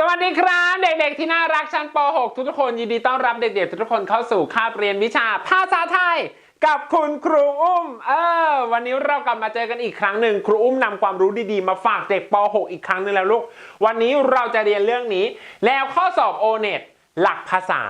สวัสดีครับเด็กๆที่น่ารักชั้นป .6 ทุกๆคนยินดีต้อนรับเด็กๆทุกคนเข้าสู่คาบเรียนวิชาภาษาไทย กับคุณครูอุ้มเออวันนี้เรากลับมาเจอกันอีกครั้งหนึ่งครูอุ้มนำความรู้ดีๆ มาฝากเด็กป .6 อีกครั้งหนึ่งแล้วลูก วันนี้เราจะเรียนเรื่องนี้ แล้วข้อสอบโอเน็ต หลักภาษา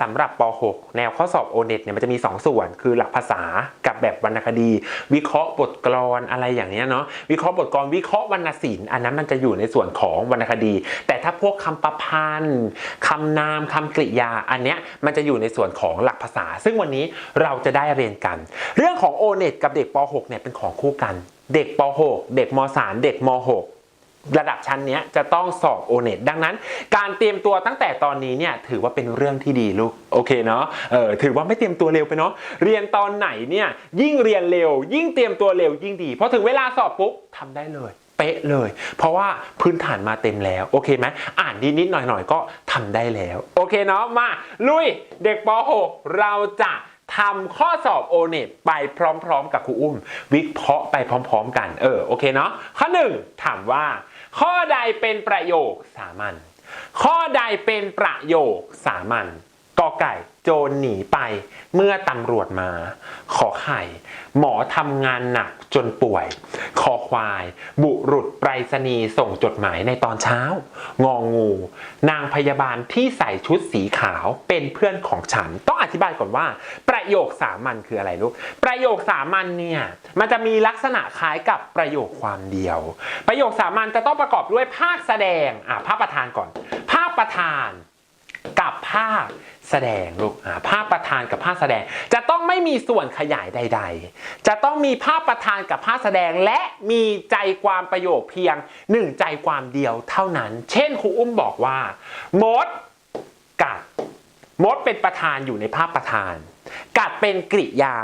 สำหรับป .6 แนวข้อสอบ o n e t เนี่ยมันจะมี 2 ส่วน คือหลักภาษากับแบบวรรณคดี วิเคราะห์บทกลอนอะไรอย่างเนี้ยเนาะวิเคราะห์บทกลอนวิเคราะห์วรรณศิลป์อันนั้นมันจะอยู่ในส่วนของวรรณคดี แต่ถ้าพวกคำประพันธ์คำนามคำกริยาอันเนี้ยมันจะอยู่ในส่วนของหลักภาษา ซึ่งวันนี้เราจะได้เรียนกัน เรื่องของ o n e t กับเด็กป .6 เนี่ยเป็นของคู่กัน เด็กป .6 เด็กม .3 เด็กม .6 ระดับชั้นนี้จะต้องสอบโอเน็ตดังนั้น การเตรียมตัวตั้งแต่ตอนนี้เนี่ยถือว่าเป็นเรื่องที่ดีลูกโอเคเนาะเออถือว่าไม่เตรียมตัวเร็วไปเนาะเรียนตอนไหนเนี่ยยิ่งเรียนเร็ว ยิ่งเตรียมตัวเร็วยิ่งดีพอถึงเวลาสอบปุ๊บทำได้เลยเป๊ะเลย เพราะว่าพื้นฐานมาเต็มแล้ว โอเคไหมอ่านนิดนิดหน่อยหน่อยๆก็ทำได้แล้ว โอเคเนาะมาลุยเด็กป .6 เราจะทำข้อสอบโอเน็ตไปพร้อมๆ กับครูอุ้ม วิเคราะห์ไปพร้อม ๆ กัน เออโอเคเนาะข้อหนึ่งถามว่า ข้อใดเป็นประโยคสามัญข้อใดเป็นประโยคสามัญ กอไก่โจรหนีไปเมื่อตำรวจมา ขอไข่ หมอทำงานหนักจนป่วย คอควาย บุรุษไปรษณีย์ส่งจดหมายในตอนเช้า งองู นางพยาบาลที่ใส่ชุดสีขาวเป็นเพื่อนของฉัน ต้องอธิบายก่อนว่า ประโยคสามัญคืออะไรลูกประโยคสามัญเนี่ยมันจะมีลักษณะคล้ายกับประโยคความเดียว ประโยคสามัญจะต้องประกอบด้วยภาคแสดงอะภาคประธานก่อน ภาคประธาน กับภาคแสดงลูกอ่าภาคประธานกับภาคแสดง จะต้องไม่มีส่วนขยายใด ๆ จะต้องมีภาคประธานกับภาคแสดง และมีใจความประโยคเพียงหนึ่งใจความเดียวเท่านั้น เช่นครูอุ้มบอกว่ามดกัดมดเป็นประธานอยู่ในภาคประธาน กัดเป็นกริยา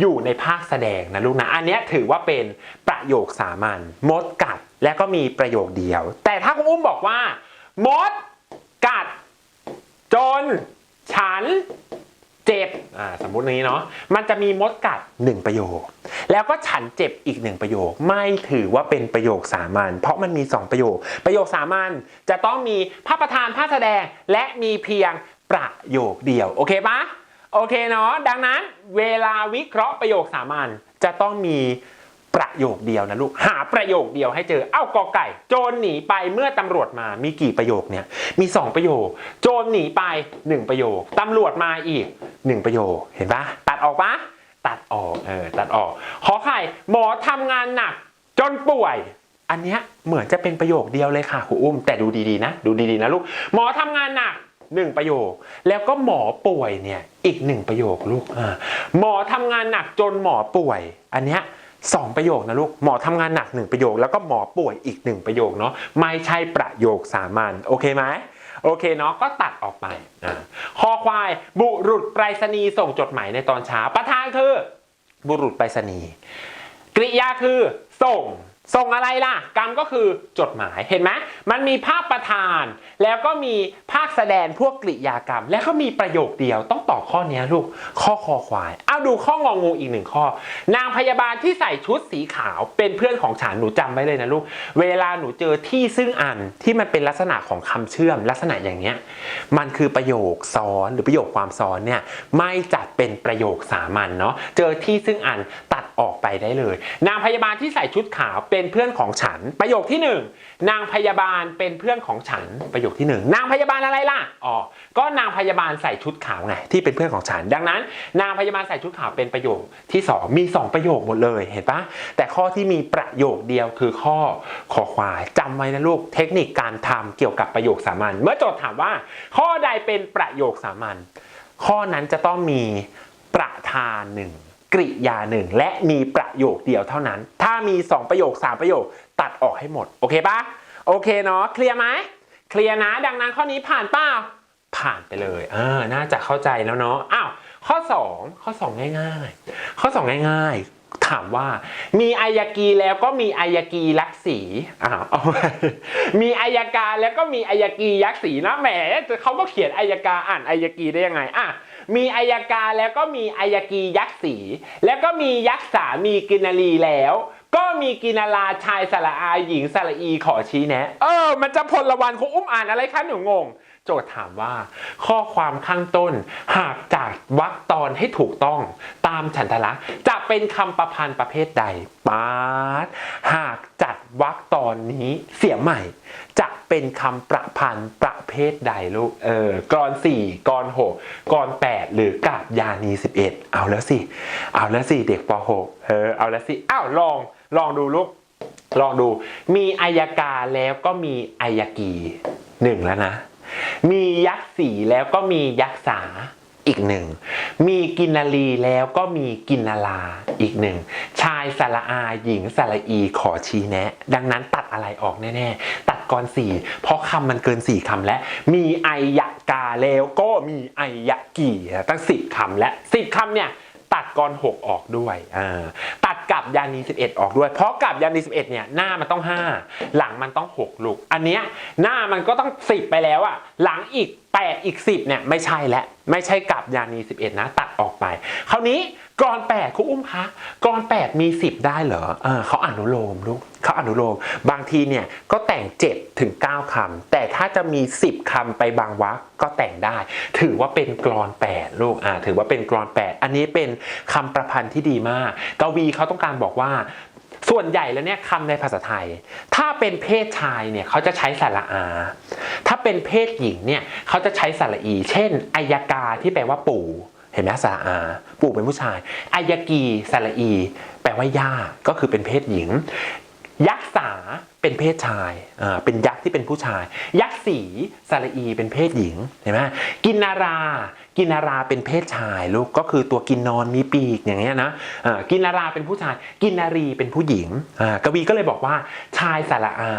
อยู่ในภาคแสดงนะลูกนะ อันนี้ถือว่าเป็นประโยคสามัญมดกัดและก็มีประโยคเดียว แต่ถ้าคุณอุ้มบอกว่ามด จน ฉัน เจ็บอ่าสมมุตินี้เนาะมันจะมีมดกัดหนึ่งประโยค แล้วก็ฉันเจ็บอีกหนึ่งประโยค ไม่ถือว่าเป็นประโยคสามัญเพราะมันมีสองประโยค ประโยคสามัญจะต้องมีภาพประธานภาพแสดงและมีเพียงประโยคเดียว โอเคปะโอเคเนาะดังนั้น เวลาวิเคราะห์ประโยคสามัญจะต้องมี ประโยคเดียวนะลูก หาประโยคเดียวให้เจอ เอ้ากอไก่ โจรหนีไปเมื่อตำรวจมา มีกี่ประโยคเนี่ย มี 2 ประโยค โจรหนีไป 1 ประโยค ตำรวจมาอีก 1 ประโยค เห็นปะตัดออกปะตัดออก เออ ตัดออก ขอไข่ หมอทำงานหนัก จนป่วยอันเนี้ยเหมือนจะเป็นประโยคเดียวเลยค่ะครูอุ้ม แต่ดูดีๆนะ ดูดีๆนะลูก หมอทำงานหนักหนึ่งประโยค แล้วก็หมอป่วยเนี่ยอีกหนึ่งประโยคลูกอ่าหมอทำงานหนักจนหมอป่วย อันเนี้ย สองประโยคนะลูกหมอทำงานหนักหนึ่งประโยค แล้วก็หมอป่วยอีกหนึ่งประโยคเนาะไม่ใช่ประโยคสามัญโอเคไหมโอเคเนาะก็ตัดออกไปคอควายบุรุษไปรษณีย์ส่งจดหมายในตอนเช้าประธานคือ บุรุษไปรษณีย์กริยาคือส่ง ส่งอะไรล่ะ กรรมก็คือจดหมายเห็นไหมมันมีภาพประธาน แล้วก็มีภาคแสดงพวกกริยากรรม แล้วก็มีประโยคเดียวต้องตอบข้อนี้ลูกข้อคอควาย เอาดูข้ององูอีกหนึ่งข้อ นางพยาบาลที่ใส่ชุดสีขาวเป็นเพื่อนของฉันหนูจำไว้เลยนะลูก เวลาหนูเจอที่ซึ่งอันที่มันเป็นลักษณะของคำเชื่อมลักษณะอย่างเนี้ยมันคือประโยคซ้อนหรือประโยคความซ้อนเนี่ยไม่จัดเป็นประโยคสามัญเนาะเจอที่ซึ่งอันตัดออกไปได้เลย นางพยาบาลที่ใส่ชุดขาวเป็นเป็นเพื่อนของฉัน ประโยคที่หนึ่งนางพยาบาลเป็นเพื่อนของฉัน ประโยคที่หนึ่งนางพยาบาลอะไรล่ะอ๋อก็นางพยาบาลใส่ชุดขาวไงที่เป็นเพื่อนของฉัน ดังนั้น นางพยาบาลใส่ชุดขาวเป็นประโยคที่สองมีสองประโยคหมดเลยเห็นปะแต่ข้อที่มีประโยคเดียวคือข้อคอควายจำไว้นะลูกเทคนิคการทำเกี่ยวกับประโยคสามัญเมื่อโจทย์ถามว่า ข้อใดเป็นประโยคสามัญข้อนั้นจะต้องมีประธานหนึ่ง กริยาหนึ่งและมีประโยคเดียวเท่านั้น ถ้ามี 2 ประโยค 3 ประโยคตัดออกให้หมด โอเคปะโอเคเนาะเคลียร์ไหมเคลียร์นะดังนั้นข้อนี้ผ่านเปล่าผ่านไปเลยเออน่าจะเข้าใจแล้วเนาะอ้าวข้อ 2 ข้อ 2 ง่าย ๆ ข้อ 2 ง่าย ๆ ถามว่า มีอายกีแล้วก็มีอายกีลักษ์สีอ้าวมีอายการแล้วก็มีอายกียักษ์สีนะแหมเขาก็เขียนอายกาอ่านอายกีได้ยังไงอะมีอายการแล้วก็มีอายกียักษ์สีแล้วก็มียักษ์สามีกินารีแล้ว ก็มีกินาราชายสระอาหญิงสระอีขอชี้แนะ เออ มันจะพลวันครูอุ้มอ่านอะไรคะหนูงง จทย์ถามว่า ข้อความข้างต้น หากจากวรรคตอนให้ถูกต้อง ตามฉันทละจะเป็นคำประพันธ์ประเภทใดปาดหากจัดวรรคตอนนี้เสียใหม่ จะเป็นคำประพันธ์ประเภทใดลูกเออกรอนสี่กรหกกรแปดหรือกาบยานีสิบเอ็ดเอาแล้วสิ เอาแล้วสิเด็กปหกเออเอาแล้วสิอ้าวลองลองดูลูกลองดู มีอายกาแล้วก็มีอายกีหนึ่งแล้วนะ มียักษ์สีแล้วก็มียักษ์สาอีกหนึ่ง มีกินนารีแล้วก็มีกินนาลาอีกหนึ่ง ชายสระอาหญิงสระอีขอชี้แนะ ดังนั้นตัดอะไรออกแน่ๆ ตัดกรสี่เพราะคำมันเกินสี่คำแล้ว มีไอยกาแล้วก็มีไอยกีตั้งสิบคำและสิบคำเนี่ย ตัดกร 6 ออกด้วยอ่าตัดกับยานี 11 ออกด้วย เพราะกับยานี 11 เนี่ยหน้ามันต้อง 5 หลังมันต้อง 6 ลูก อันเนี้ยหน้ามันก็ต้อง 10 ไปแล้วอะหลังอีก8 อีก 10เนี่ยไม่ใช่แล้วไม่ใช่กับยานี 11 นะ ตัดออกไป คราวนี้กร8ครูอุ้มคะกร8มี 10 ได้เหรอเออเขาอนุโลมลูกเขาอนุโลม บางทีเนี่ยก็แต่ง 7 ถึง 9คำแต่ถ้าจะมี 10คำไปบางวรรคก็แต่งได้ ถือว่าเป็นกรอน 8 ลูกอ่าถือว่าเป็นกรอน 8 อันนี้เป็นคำประพันธ์ที่ดีมาก กวีเขาต้องการบอกว่า ส่วนใหญ่แล้วเนี่ยคำในภาษาไทย ถ้าเป็นเพศชายเนี่ยเขาจะใช้สระอา ถ้าเป็นเพศหญิงเนี่ยเขาจะใช้สระอี เช่นอายกาที่แปลว่าปู่ เห็นไหมสระอา ปู่เป็นผู้ชายอายกีสระอี แปลว่าย่าก็คือเป็นเพศหญิง ยักษ์สาเป็นเพศชาย อ่า เป็นยักษ์ที่เป็นผู้ชาย ยักษ์สีสระอีเป็นเพศหญิง เห็นไหมกินนารา กินนาราเป็นเพศชายลูก ก็คือตัวกินนอนมีปีกอย่างเงี้ยนะ อ่า กินนาราเป็นผู้ชาย กินนารีเป็นผู้หญิง อ่า กวีก็เลยบอกว่าชายสระอา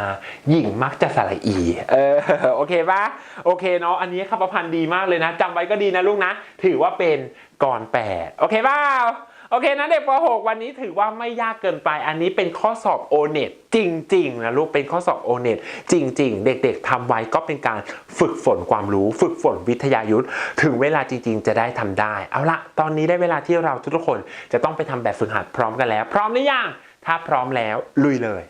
หญิงมักจะสระอี เออ โอเคปะโอเคเนาะ อันนี้คำประพันธ์ดีมากเลยนะจำไว้ก็ดีนะลูกนะ ถือว่าเป็นกรแปดโอเคเปล่า โอเคนะเด็กป .6 วันนี้ถือว่าไม่ยากเกินไป อันนี้เป็นข้อสอบ o n e t จริง ๆ นะลูกเป็นข้อสอบ o n e t จริง ๆ เด็ก ๆทำไว้ก็เป็นการฝึกฝนความรู้ ฝึกฝนวิทยายุทธถึงเวลาจริง ๆ จะได้ทำได้ เอาละตอนนี้ได้เวลาที่เราทุกคนจะต้องไปทำแบบฝึกหัดพร้อมกันแล้ว พร้อมหรือยังถ้าพร้อมแล้วลุยเลย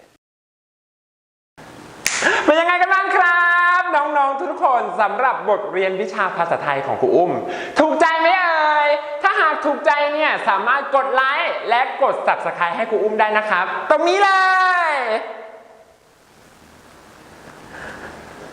เป็นยังไงกันบ้างครับ น้องๆทุกคนสำหรับบทเรียนวิชาภาษาไทยของครูอุ้ม ถูกใจ หากถูกใจเนี่ยสามารถกดไลค์และกด subscribe ให้ครูอุ้มได้นะครับ ตรงนี้เลย